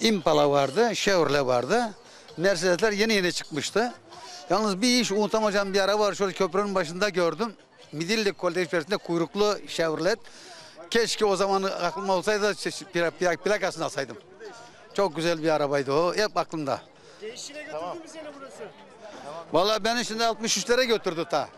Impala vardı, Chevrolet vardı. Mercedesler yeni yeni çıkmıştı. Yalnız bir iş unutamayacağım bir araba var. Şöyle köprünün başında gördüm. Midilli Kolej içerisinde kuyruklu Chevrolet. Keşke o zaman aklıma olsaydı plak, plak, plakasını alsaydım. Çok güzel bir arabaydı o. Hep aklımda. Gençliğine götürdü mü seni burası? Vallahi beni şimdi 63'lere götürdü ta.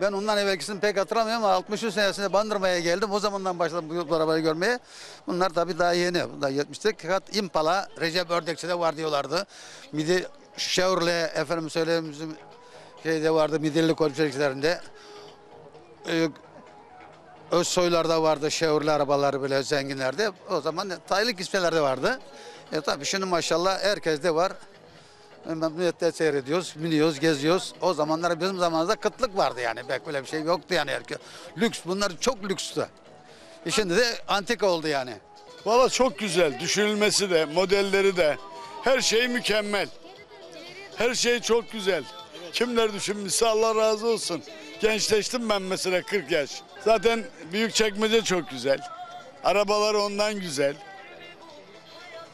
Ben ondan evvelkisini pek hatırlamıyorum ama 63 senesinde Bandırma'ya geldim. O zamandan başladım bu arabayı görmeye. Bunlar tabii daha yeni. Daha 70'te fakat Impala, Recep Ördekçi'de var diyorlardı. Midi Chevrolet efendim söyleyeyim bizim şeyde vardı Midilli kolçeliklerinde. Ee, Özsoylar'da vardı Chevrolet arabaları böyle zenginlerde. O zaman taylık ismelerde vardı. E tabii şimdi maşallah herkeste var. Memnuniyetle seyrediyoruz, biniyoruz, geziyoruz. O zamanlar bizim zamanımızda kıtlık vardı yani. Belki öyle bir şey yoktu yani. Lüks, bunlar çok lükstü. E şimdi de antika oldu yani. Valla çok güzel. Düşünülmesi de, modelleri de. Her şey mükemmel. Her şey çok güzel. Kimler düşünmüşse Allah razı olsun. Gençleştim ben mesela 40 yaş. Zaten büyük çekmece çok güzel. Arabalar ondan güzel.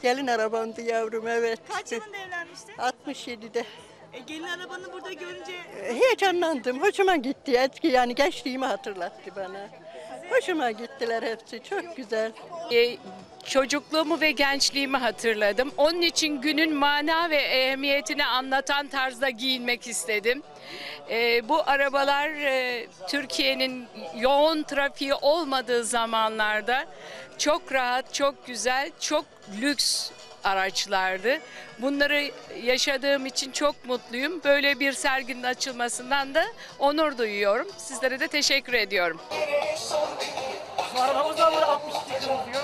Gelin arabamdı yavrum evet. Kaç yılında evlenmiştin? 67'de. E, gelin arabanı burada görünce Heyecanlandım. Hoşuma gitti. Eski yani gençliğimi hatırlattı bana. Hoşuma gittiler hepsi. Çok güzel. E, çocukluğumu ve gençliğimi hatırladım. Onun için günün mana ve ehemmiyetini anlatan tarzda giyinmek istedim. E, bu arabalar e, Türkiye'nin yoğun trafiği olmadığı zamanlarda çok rahat, çok güzel, çok lüks araçlardı. Bunları yaşadığım için çok mutluyum. Böyle bir serginin açılmasından da onur duyuyorum. Sizlere de teşekkür ediyorum. arabamız da var 62 kırmızıyor.